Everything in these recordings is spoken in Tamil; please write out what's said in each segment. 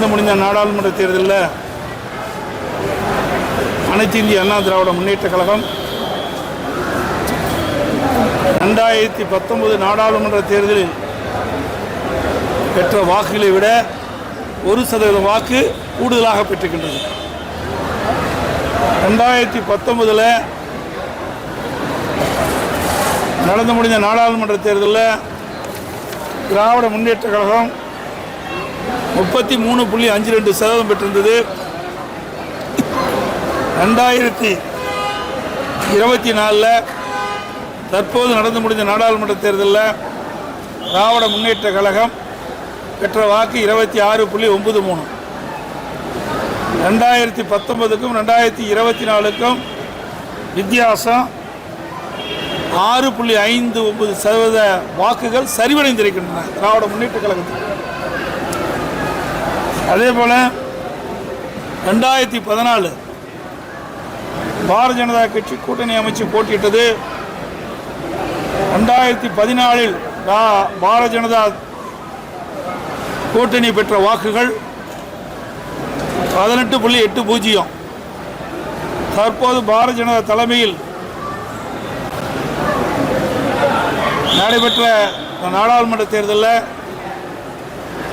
நடந்து முடிந்த நாடாளுமன்ற தேர்தலில் அனைத்து இந்திய அண்ணா திராவிட முன்னேற்ற கழகம் ரெண்டாயிரத்தி பத்தொன்பது நாடாளுமன்ற தேர்தலில் பெற்ற வாக்குகளை விட ஒரு சதவீத வாக்கு கூடுதலாக பெற்றுக்கின்றது ரெண்டாயிரத்தி பத்தொன்பதில் நடந்து முடிந்த நாடாளுமன்ற தேர்தலில் திராவிட முன்னேற்ற கழகம் முப்பத்தி மூணு புள்ளி அஞ்சு ரெண்டு சதவீதம் பெற்றிருந்தது. ரெண்டாயிரத்தி இருபத்தி நாலில் தற்போது நடந்து முடிந்த நாடாளுமன்ற தேர்தலில் திராவிட முன்னேற்ற கழகம் பெற்ற வாக்கு இருபத்தி ஆறு புள்ளி ஒன்பது மூணு. ரெண்டாயிரத்தி பத்தொன்பதுக்கும் ரெண்டாயிரத்தி இருபத்தி நாலுக்கும் வித்தியாசம் ஆறு புள்ளி ஐந்து ஒன்பது சதவீத வாக்குகள் சரிவடைந்திருக்கின்றன திராவிட முன்னேற்ற கழகத்தில் அதே போல் ரெண்டாயிரத்தி பதினாலு பாரதிய ஜனதா கட்சி கூட்டணி அமைச்சு போட்டியிட்டது. ரெண்டாயிரத்தி பதினாலில் பாரதிய ஜனதா கூட்டணி பெற்ற வாக்குகள் பதினெட்டு புள்ளி எட்டு பூஜ்ஜியம். தற்போது பாரதிய ஜனதா தலைமையில் நடைபெற்ற நாடாளுமன்ற தேர்தலில்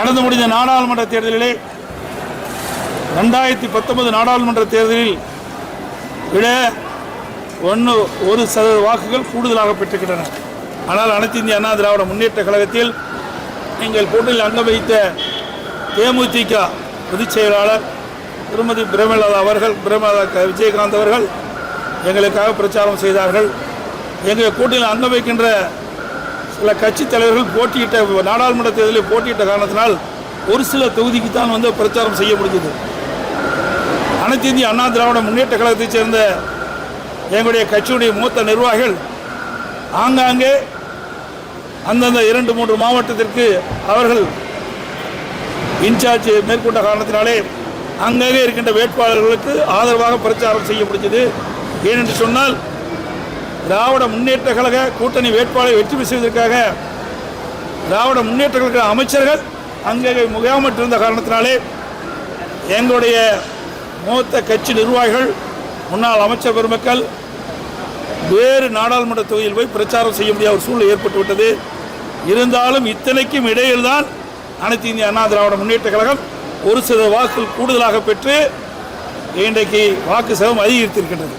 நடந்து முடிந்த நாடாளுமன்ற தேர்தலிலே ரெண்டாயிரத்தி பத்தொன்பது நாடாளுமன்ற தேர்தலில் விட ஒன்று ஒரு சதவீத வாக்குகள் கூடுதலாக பெற்றுக்கின்றன ஆனால் அனைத்து இந்திய அண்ணா திராவிட முன்னேற்ற கழகத்தில் நீங்கள் கூட்டணியில் அங்க வைத்த தேமுதிக பொதுச் செயலாளர் திருமதி பிரேமலதா அவர்கள் பிரேமலதா க- விஜயகாந்த் அவர்கள் எங்களுக்காக பிரச்சாரம் செய்தார்கள். எங்கள் கூட்டணியில் அங்க வைக்கின்ற சில கட்சி தலைவர்கள் போட்டியிட்ட நாடாளுமன்ற தேர்தலில் போட்டியிட்ட காரணத்தினால் ஒரு சில தொகுதிக்கு தான் வந்து பிரச்சாரம் செய்ய முடிஞ்சது. அனைத்து இந்திய அண்ணா திராவிட முன்னேற்ற கழகத்தைச் சேர்ந்த எங்களுடைய கட்சியுடைய மூத்த நிர்வாகிகள் ஆங்காங்கே அந்தந்த இரண்டு மூன்று மாவட்டத்திற்கு அவர்கள் இன்சார்ஜ் மேற்கொண்ட காரணத்தினாலே அங்கங்கே இருக்கின்ற வேட்பாளர்களுக்கு ஆதரவாக பிரச்சாரம் செய்ய முடிஞ்சது. ஏனென்று சொன்னால் திராவிட முன்னேற்ற கழக கூட்டணி வேட்பாளரை வெற்றி செய்வதற்காக திராவிட முன்னேற்ற கழக அமைச்சர்கள் அங்கே முகாமிட்டிருந்த காரணத்தினாலே எங்களுடைய மூத்த கட்சி நிர்வாகிகள் முன்னாள் அமைச்சர் பெருமக்கள் வேறு நாடாளுமன்ற தொகுதியில் போய் பிரச்சாரம் செய்ய முடியாத ஒரு சூழ்நிலை ஏற்பட்டுவிட்டது. இருந்தாலும் இத்தனைக்கும் இடையில்தான் அனைத்து இந்திய அண்ணா திராவிட முன்னேற்ற கழகம் ஒரு சில வாக்குகள் கூடுதலாக பெற்று இன்றைக்கு வாக்கு சதம் அதிகரித்திருக்கின்றது.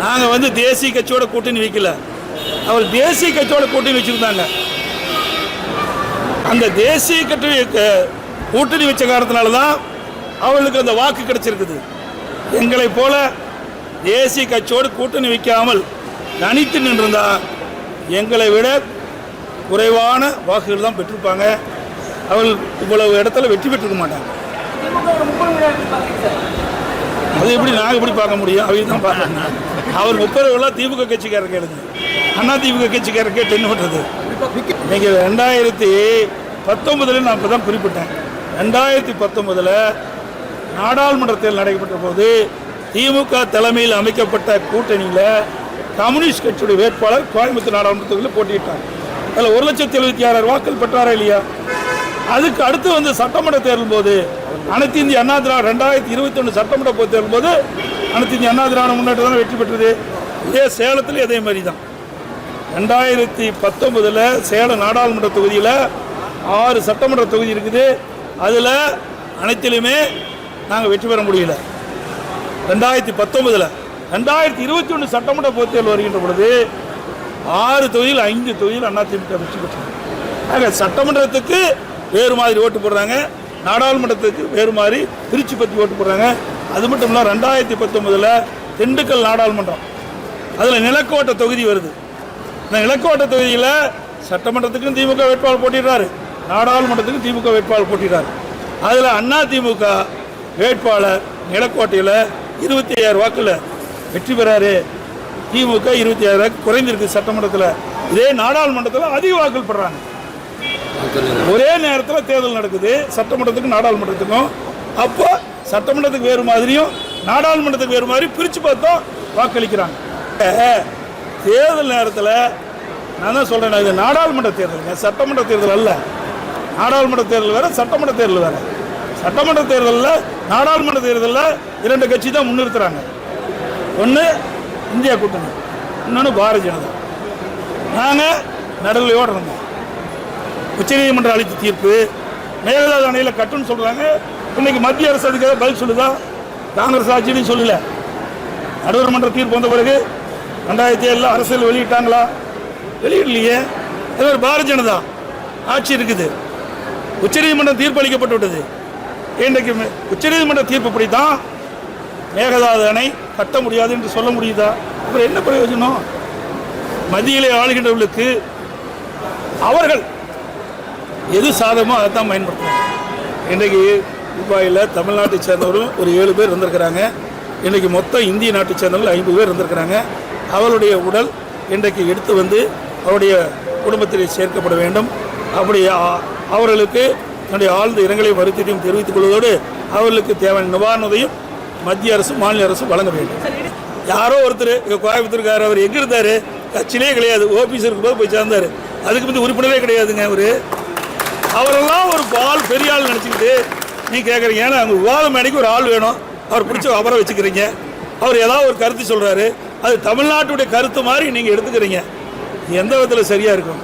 நாங்கள் வந்து தேசிய கட்சியோட கூட்டணி வைக்கல. அவர் தேசிய கட்சியோட கூட்டணி வச்சுருந்தாங்க. அந்த தேசிய கட்சி கூட்டணி வச்ச காரணத்தினால தான் அவர்களுக்கு அந்த வாக்கு கிடைச்சிருக்குது. எங்களை போல தேசிய கட்சியோடு கூட்டணி வைக்காமல் தனித்து நின்றிருந்தா எங்களை விட குறைவான வாக்குகள் தான் பெற்றிருப்பாங்க. அவள் இவ்வளவு இடத்துல வெற்றி பெற்றிருக்க மாட்டாங்க. அது எப்படி நாங்கள் எப்படி பார்க்க முடியும்? அவங்க தான் பார்க்கணும். அவர் உத்தரவுலாம் திமுக கட்சிக்காரர் கேளுங்க. அண்ணா திமுக கட்சிக்காரர் கேட்டு என்ன பண்ணுறது நீங்கள் ரெண்டாயிரத்தி பத்தொன்பதுல நான் இப்போ தான் குறிப்பிட்டேன். ரெண்டாயிரத்தி பத்தொன்பதில் நாடாளுமன்ற தேர்தல் நடைபெற்ற போது திமுக தலைமையில் அமைக்கப்பட்ட கூட்டணியில் கம்யூனிஸ்ட் கட்சியுடைய வேட்பாளர் கோயம்புத்தூர் நாடாளுமன்ற தொகுதியில் போட்டியிட்டார். அதில் ஒரு லட்சத்தி எழுபத்தி ஆறாயிரம் வாக்கள் பெற்றாரா இல்லையா? அதுக்கு அடுத்து வந்து சட்டமன்ற தேர்தல் போது அனைத்து இந்திய அண்ணா திராவிட ரெண்டாயிரத்தி இருபத்தி ஒன்று சட்டமன்ற பொது தேர்தல் போது அனைத்து இந்திய அண்ணா திராவிட முன்னேற்றம் தான் வெற்றி பெற்றது. இதே சேலத்தில் அதே மாதிரி தான் ரெண்டாயிரத்தி பத்தொன்பதில் சேலம் நாடாளுமன்ற தொகுதியில் ஆறு சட்டமன்ற தொகுதி இருக்குது. அதில் அனைத்திலுமே நாங்கள் வெற்றி பெற முடியல. ரெண்டாயிரத்தி பத்தொன்பதில் ரெண்டாயிரத்தி இருபத்தி ஒன்று சட்டமன்ற பொதுத் தேர்தல் வருகின்ற பொழுது ஆறு தொகுதியில் ஐந்து தொகுதியில் அதிமுக வெற்றி பெற்றது. ஆக சட்டமன்றத்துக்கு வேறு மாதிரி ஓட்டு போடுறாங்க. நாடாளுமன்றத்துக்கு வேறு மாதிரி திருச்சி பற்றி ஓட்டு போடுறாங்க. அது மட்டும் இல்லை ரெண்டாயிரத்தி பத்தொன்பதில் திண்டுக்கல் நாடாளுமன்றம். அதில் நிலக்கோட்டை தொகுதி வருது. இந்த நிலக்கோட்டை தொகுதியில் சட்டமன்றத்துக்கும் திமுக வேட்பாளர் போட்டிடுறாரு. நாடாளுமன்றத்துக்கு திமுக வேட்பாளர் போட்டிடுறாரு. அதில் அண்ணா திமுக வேட்பாளர் நிலக்கோட்டையில் இருபத்தி ஐயாயிரம் வாக்கில் வெற்றி பெறாரு. திமுக இருபத்தி ஐயாயிரம் குறைந்திருக்கு சட்டமன்றத்தில். இதே நாடாளுமன்றத்தில் அதிக வாக்கள் பெறாங்க. ஒரே நேரத்தில் தேர்தல் நடக்குது. சட்டமன்றத்துக்கும் நாடாளுமன்றத்துக்கும். அப்போ சட்டமன்றத்துக்கு வேறு மாதிரியும் நாடாளுமன்றத்துக்கு வேறு மாதிரி பிரித்து பார்த்தோம் வாக்களிக்கிறாங்க தேர்தல் நேரத்தில் நான் தான் சொல்கிறேன் இது நாடாளுமன்ற தேர்தலுங்க சட்டமன்ற தேர்தல் அல்ல. நாடாளுமன்ற தேர்தல் வேறு சட்டமன்ற தேர்தல் வேறு. சட்டமன்ற தேர்தலில் நாடாளுமன்ற தேர்தலில் இரண்டு கட்சி தான் முன்னிறுத்துறாங்க. ஒன்று இந்தியா கூட்டணி இன்னொன்று பாரதிய ஜனதா. நாங்கள் நடுவிலையோடு இருந்தோம். உச்சநீதிமன்றம் அளித்த தீர்ப்பு. மேகதாது அணையில் கட்டுன்னு சொல்கிறாங்க இன்னைக்கு மத்திய அரசு அதுக்காக பதில் சொல்லுதா? காங்கிரஸ் ஆட்சியும் சொல்லல. நடுவர் மன்ற தீர்ப்பு வந்த பிறகு ரெண்டாயிரத்தி ஏழில் அரசியல் வெளியிட்டாங்களா? வெளியிடலையே. இது ஒரு பாரதிய ஜனதா ஆட்சி இருக்குது. உச்சநீதிமன்றம் தீர்ப்பு அளிக்கப்பட்டு விட்டது. இன்றைக்கு உச்சநீதிமன்ற தீர்ப்புப்படி தான் மேகதாது அணை கட்ட முடியாது என்று சொல்ல முடியுதா? அப்புறம் என்ன பிரயோஜனம்? மத்தியிலே ஆளுகின்றவர்களுக்கு அவர்கள் எது சாதகமோ அதை தான் பயன்படுத்தணும் இன்றைக்கு துபாயில் தமிழ்நாட்டை சேர்ந்தவரும் ஒரு ஏழு பேர் இருந்திருக்கிறாங்க இன்றைக்கு மொத்தம் இந்திய நாட்டை சேர்ந்தவர்கள் ஐம்பது பேர் இருந்திருக்கிறாங்க அவருடைய உடல் இன்றைக்கு எடுத்து வந்து அவருடைய குடும்பத்தில் சேர்க்கப்பட வேண்டும். அப்படி அவர்களுக்கு என்னுடைய ஆழ்ந்த இரங்கலை வருத்தத்தையும் தெரிவித்துக் கொள்வதோடு அவர்களுக்கு தேவையான நிவாரணத்தையும் மத்திய அரசு மாநில அரசு வழங்க வேண்டும். யாரோ ஒருத்தர் இங்க கோயம்புத்தூர்கார் அவர் எங்கே இருந்தாரு? கட்சியிலே கிடையாது. ஓபிஎஸ் இருக்கும்போது போய் சேர்ந்தார். அதுக்கு வந்து உறுப்பினரே கிடையாதுங்க அவர். அவரெல்லாம் ஒரு ஆள் பெரிய ஆள் நினச்சிக்கிட்டு நீ கேட்குறீங்க ஏன்னா அங்கே விவாத மேடைக்கு ஒரு ஆள் வேணும். அவர் பிடிச்ச அவரை வச்சுக்கிறீங்க. அவர் ஏதாவது ஒரு கருத்து சொல்கிறாரு அது தமிழ்நாட்டுடைய கருத்து மாதிரி நீங்கள் எடுத்துக்கிறீங்க. எந்த விதத்தில் சரியாக இருக்கும்?